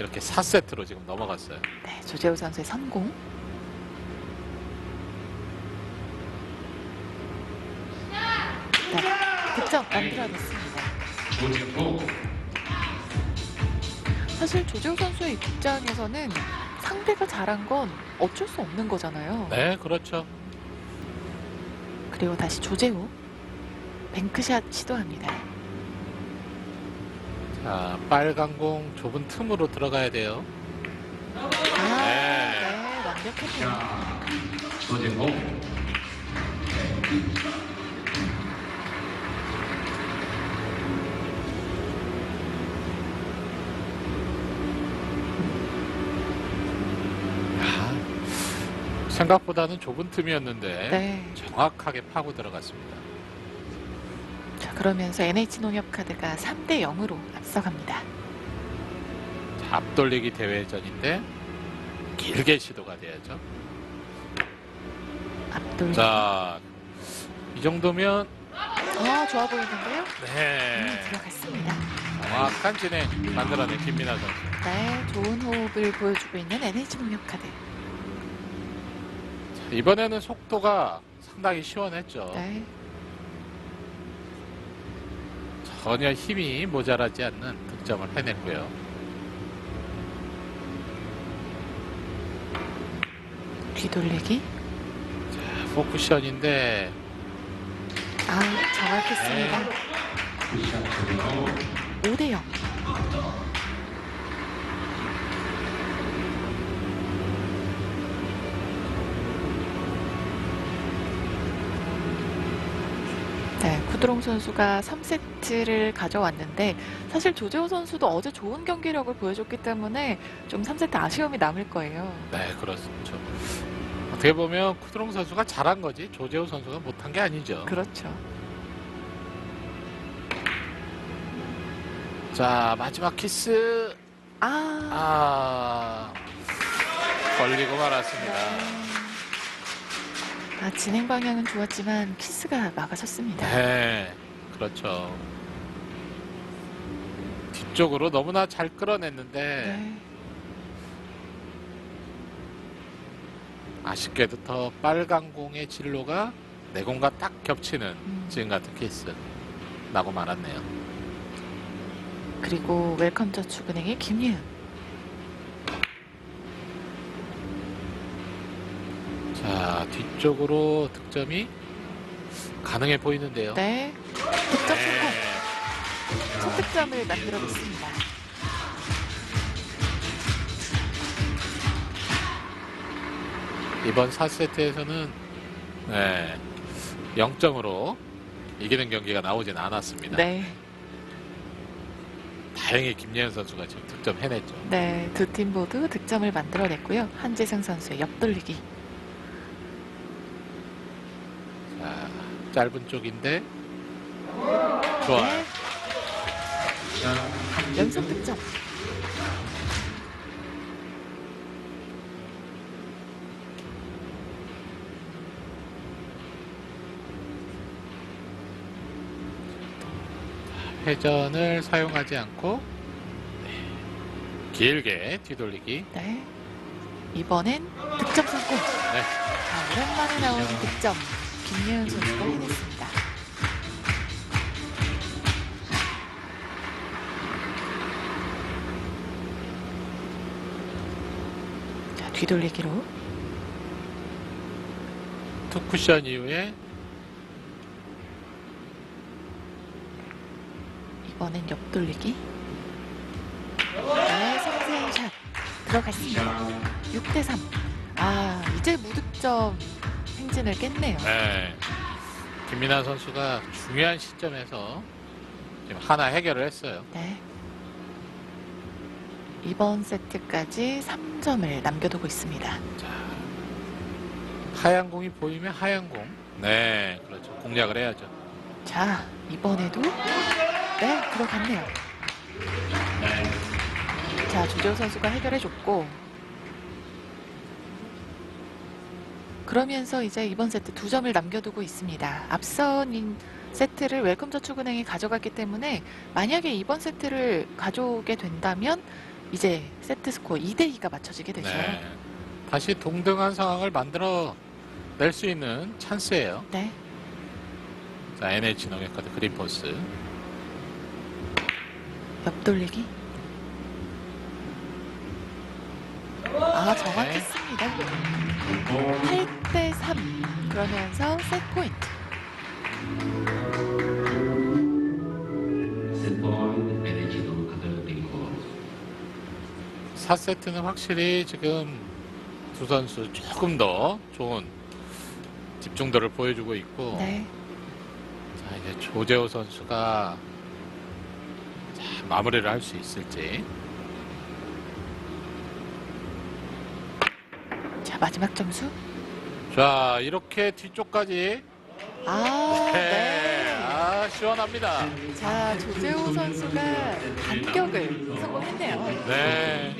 이렇게 4세트로 지금 넘어갔어요. 네, 조재호 선수의 성공. 네, 득점 만들어냈습니다. 사실 조재호 선수의 입장에서는 상대가 잘한 건 어쩔 수 없는 거잖아요. 네, 그렇죠. 그리고 다시 조재호 뱅크샷 시도합니다. 자, 빨간 공 좁은 틈으로 들어가야 돼요. 아, 네. 네, 완벽했네요. 조진호 야, 생각보다는 좁은 틈이었는데 네. 정확하게 파고 들어갔습니다. 자, 그러면서 NH농협카드가 3대 0으로 앞서갑니다. 자, 앞돌리기 대회전인데 길게 시도가 돼야죠. 앞돌. 자, 이 정도면 아, 좋아 보이는데요? 네, 음, 들어갔습니다. 정확한 진행 만들어낸 김민아 선수. 네, 좋은 호흡을 보여주고 있는 NH농협카드. 자, 이번에는 속도가 상당히 시원했죠. 네. 전혀 힘이 모자라지 않는 득점을 해냈고요. 뒤돌리기. 자, 포쿠션인데 아, 정확했습니다. 네. 쿠션 조진호 5대 0. 네, 구드롱 선수가 3세트를 가져왔는데 사실 조재호 선수도 어제 좋은 경기력을 보여줬기 때문에 좀 3세트 아쉬움이 남을 거예요. 네, 그렇죠. 어떻게 보면 쿠드롱 선수가 잘한 거지 조재호 선수가 못한 게 아니죠. 그렇죠. 자, 마지막 키스. 아, 아, 걸리고 말았습니다. 아 진행 방향은 좋았지만 키스가 막아섰습니다. 네, 그렇죠. 뒤쪽으로 너무나 잘 끌어냈는데 네. 아쉽게도 더 빨간 공의 진로가 내 공과 딱 겹치는 음. 지금 같은 케이스 나고 말았네요. 그리고 웰컴 저축은행의 김예은. 자, 뒤쪽으로 득점이 가능해 보이는데요. 네. 득점 성공. 네. 첫 득점을 만들어냈습니다. 이번 4세트에서는 네, 0점으로 이기는 경기가 나오진 않았습니다. 네. 다행히 김예은 선수가 지금 득점 해냈죠. 네. 두 팀 모두 득점을 만들어냈고요. 한재승 선수의 옆돌리기. 짧은 쪽인데 좋아요. 네. 연속 득점. 회전을 사용하지 않고 네, 길게 뒤돌리기. 네. 이번엔 득점 성공. 네. 자, 오랜만에 나오는 득점. 김예은 선수가 해냈습니다. 자, 뒤돌리기로. 투 쿠션 이후에 이번엔 옆돌리기. 네, 섬세한 샷. 들어갔습니다. 6대 3. 아, 이제 무득점 행진을 깼네요. 네, 김민아 선수가 중요한 시점에서 지금 하나 해결을 했어요. 네. 이번 세트까지 3점을 남겨두고 있습니다. 자, 하얀 공이 보이면 하얀 공. 네, 그렇죠. 공략을 해야죠. 자, 이번에도 네, 들어갔네요. 자, 조재호 선수가 해결해줬고 그러면서 이제 이번 세트 두 점을 남겨두고 있습니다. 앞선 인- 세트를 웰컴 저축은행이 가져갔기 때문에 만약에 이번 세트를 가져오게 된다면 이제 세트 스코어 2대 2가 맞춰지게 되죠. 네. 다시 동등한 상황을 만들어 낼 수 있는 찬스예요. 네. 자, NH 농협카드 그린포스. 옆돌리기. 아, 정확했습니다. 8대 3. 그러면서 세트 포인트. 4세트는 확실히 지금 두 선수 조금 더 좋은 집중도를 보여주고 있고 네. 자, 이제 조재호 선수가 자, 마무리를 할 수 있을지. 마지막 점수. 자, 이렇게 뒤쪽까지 아, 네. 네. 아, 시원합니다. 자, 조재호 선수가 반격을 성공했네요. 네.